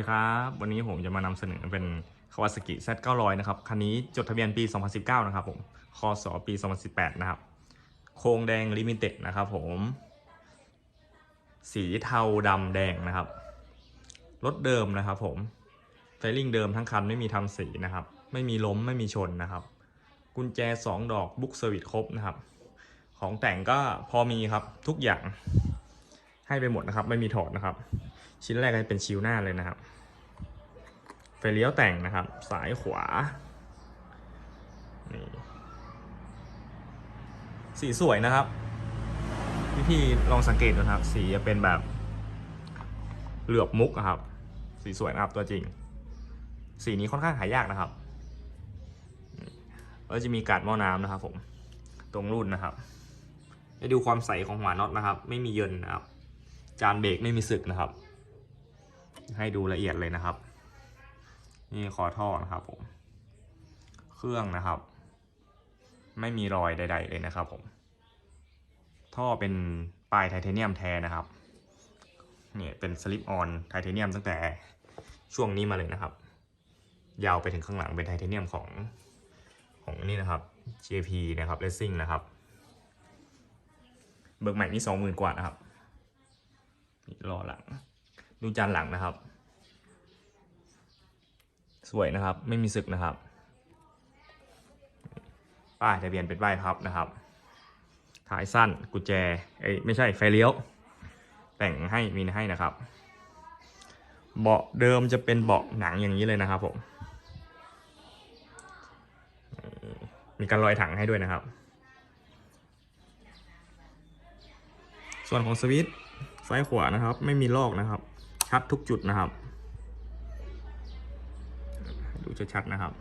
วัสดีครับวันนี้ผมจะมานำเสนอเป็น Kawasaki Z900 นะครับ คันนี้จดทะเบียนปี 2019 นะครับผม คศ ปี 2018 นะครับ โครงแดงลิมิเต็ดนะครับผม สีเทาดำแดงนะครับ รถเดิมนะครับผมไฟลิ่งเดิมทั้งคันไม่มีทำสีนะครับ ไม่มีล้มไม่มีชนนะครับ กุญแจ 2 ดอกบุ๊กเซอร์วิสครบนะครับ ของแต่งก็พอมีครับทุกอย่างให้ไปหมดนะครับ ไม่มีถอดนะครับ ชิ้นแรกก็จะเป็นชิวหน้าเลยนะครับไฟเลี้ยวแต่งนะครับ สายขวานี่สีสวยนะครับพี่พี่ๆลองสังเกตดูนะครับ สีจะเป็นแบบเหลือบมุกครับ สีสวยนะครับตัวจริง สีนี้ค่อนข้างหายากนะครับแล้วจะมีการดหม้อน้ำนะครับ ผม ตรงรุ่นนะครับให้ดูความใสของหัวน็อตนะครับ ไม่มีเยินนะครับ จานเบรกไม่มีสึกนะครับ ให้ดูละเอียดเลยนะครับ นี่คอท่อนะครับผม เครื่องนะครับ ไม่มีรอยใด ๆ เลยนะครับผม ท่อเป็นปลายไทเทเนียมแท้นะครับเนี่ยเป็นสลิปออนไทเทเนียมตั้งแต่ช่วงนี้มาเลยนะครับ ยาวไปถึงข้างหลังเป็นไทเทเนียมของของนี่นะครับ JP นะครับ Racing นะครับเบิกใหม่นี่สองหมื่นกว่านะครับรอหลัง ดูจานหลังนะครับ สวยนะครับ ไม่มีสึกนะครับ ป้ายทะเบียนเป็นป้ายพับนะครับท้ายสั้นกุญแจเอ้ยไม่ใช่ไฟเลี้ยว แต่งให้มีให้นะครับ เบาะเดิมจะเป็นเบาะหนังอย่างนี้เลยนะครับผมมีการลอยถังให้ด้วยนะครับ ส่วนของสวิตช์ซ้ายขวานะครับ ไม่มีลอกนะครับ ชัดทุกจุดนะครับ ดูชัดๆนะครับ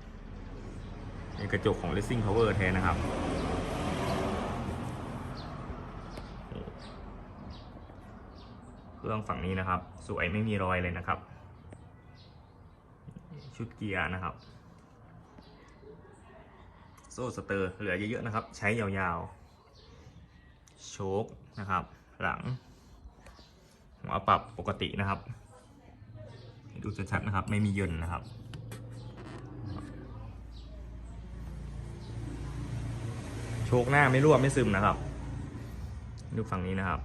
ในกระจกของ Racing Power แท้นะครับเครื่องฝั่งนี้นะครับ สวยไม่มีรอยเลยนะครับ ชุดเกียร์นะครับ โซ่สเตอร์เหลือเยอะๆนะครับ ใช้ยาวๆ โชคนะครับ หลัง หัวปรับปกตินะครับให้ดูชัดๆนะครับ ไม่มีเยินนะครับโชคหน้าไม่รั่วไม่ซึมนะครับ ดูฝั่งนี้นะครับ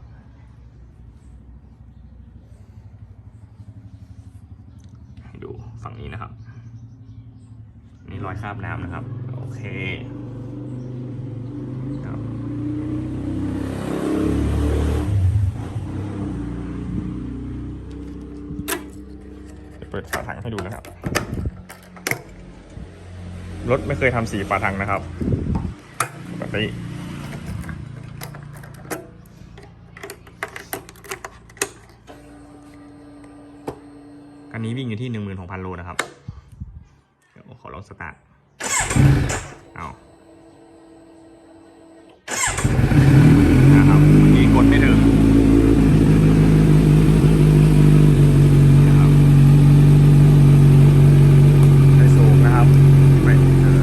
ให้ดูฝั่งนี้นะครับ นี่รอยคราบน้ำนะครับ โอเคครับเดี๋ยวเปิดฝาถังให้ดูนะครับ รถไม่เคยทำสีฝาถังนะครับปกติคันนี้วิ่งอยู่ที่16,000โลนะครับ เดี๋ยวขอลองสตาร์ทเอานะครับเมื่อกี้กดไม่ถึงนะครับไฟสูงนะครับไม่เออ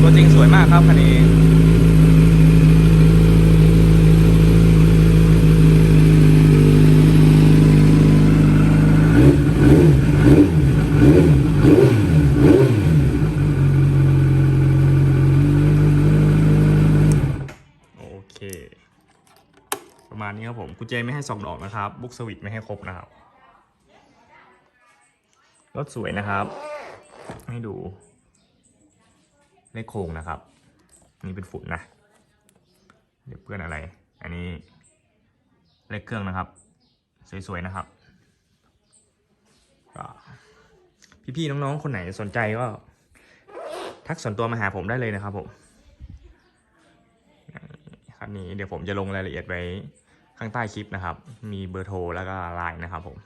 ตัวจริงสวยมากครับคันนี้โอเคประมาณนี้ครับผมกุญแจไม่ให้สองดอกนะครับ บุ๊กสวิตไม่ให้ครบนะครับ รถสวยนะครับ ให้ดูเลขโครงนะครับ นี่เป็นฝุ่นนะ เดี๋ยวเพื่อนอะไร อันนี้เลขเครื่องนะครับ สวยๆนะครับ พี่ๆน้องๆ คนไหนสนใจก็ ทักส่วนตัวมาหาผมได้เลยนะครับผมคันนี้เดี๋ยวผมจะลงรายละเอียดไว้ข้างใต้คลิปนะครับ มีเบอร์โทรแล้วก็ไลน์นะครับผม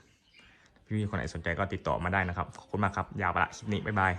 พี่ๆคนไหนสนใจก็ติดต่อมาได้นะครับ ขอบคุณมากครับ ยาวไปละคลิปนี้ บ๊ายบาย